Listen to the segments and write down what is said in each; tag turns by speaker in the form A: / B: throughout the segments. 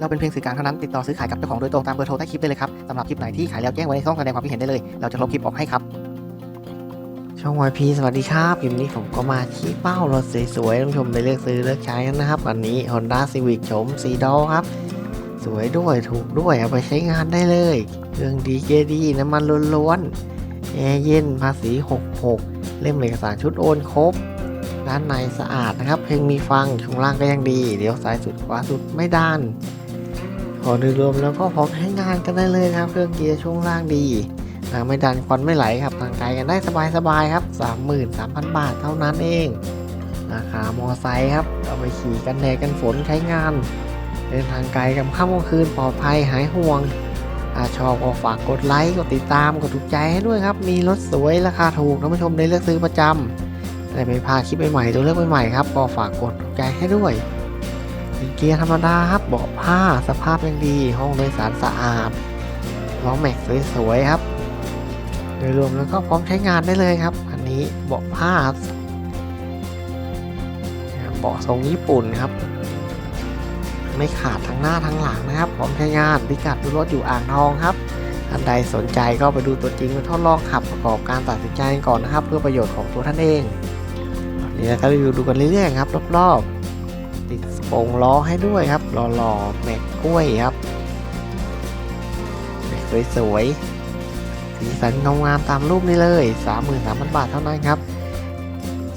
A: เราเป็นเพียงสื่อกลางเท่านั้นติดต่อซื้อขายกับเจ้าของโดยตรงตามเบอร์โทรใต้คลิปได้เลยครับสำหรับคลิปไหนที่ขายแล้วแจ้งไว้ในช่องแสดงความคิดเห็นได้เลย เราจะลบคลิปออกให้ครับ
B: ช่อง YP สวัสดีครับคลิปนี้ผมก็มาชี้เป้ารถสวยๆท่านผู้ชมไปเลือกซื้อเลือกใช้กันนะครับวันนี้ Honda Civic โฉมสีดอครับสวยด้วยถูกด้วยเอาไปใช้งานได้เลยเครื่องดีเกดีน้ำมันล้วนๆแอร์เย็นภาษี 66 เล่มเอกสารชุดโอนครบด้านในสะอาดนะครับ เพลงมีฟังช่วงล่างก็ยังดีเลี้ยวซ้ายสุดขวาสุดไม่ด้าน ขอโดยรวมแล้วก็พร้อมใช้งานกันได้เลยครับ เครื่องเกียร์ช่วงล่างดีไม่ดันควันไม่ไหลครับทางไกลกันได้สบายๆครับ 33,000 บาทเท่านั้นเองราคามอไซค์ครับเอาไปขี่กันแดดกันฝนใช้งาน เดินทางไกลกับค่ำกลางคืนปลอดภัยหายห่วงอาชอบก็ฝากกดไลค์กดติดตามกดถูกใจให้ด้วยครับ มีรถสวยราคาถูกท่านผู้ชมได้เลือกซื้อประจำได้ไปพลาดคลิปใหม่ๆตัวเลือกใหม่ๆครับก็ฝากกดถูกใจให้ด้วย เป็นเกียร์ธรรมดาครับเบาะผ้าสภาพยังดี ห้องโดยสารสะอาดล้อแม็กสวยๆครับโดยรวมแล้วก็พร้อมใช้งานได้เลยครับ อันนี้เบาะผ้าครับเบาะทรงญี่ปุ่นครับ ไม่ขาดทั้งหน้าทั้งหลังนะครับ พร้อมใช้งานพิกัดดูรถอยู่อ่างทองครับท่านใดสนใจก็ไปดูตัวจริงมาทดลองขับประกอบการตัดสินใจก่อนนะครับ เพื่อประโยชน์ของตัวท่านเองเดี๋ยวก็รีวิวดูกันเรื่อยๆครับรอบๆ ติดสปงล้อให้ด้วยครับหล่อๆแม็กกล้วยครับแม็กสวยๆสีสันงามตามรูปนี้เลย 33,000 บาทเท่านั้นครับ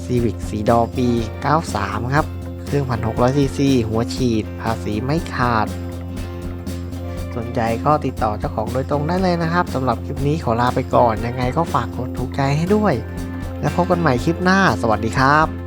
B: Civic สีดอปี 93 ครับเครื่อง 1,600ซีซีหัวฉีด ภาษีไม่ขาด สนใจก็ติดต่อเจ้าของโดยตรงได้เลยนะครับสำหรับคลิปนี้ขอลาไปก่อนยังไงก็ฝากกดถูกใจให้ด้วย แล้วพบกันใหม่คลิปหน้า สวัสดีครับ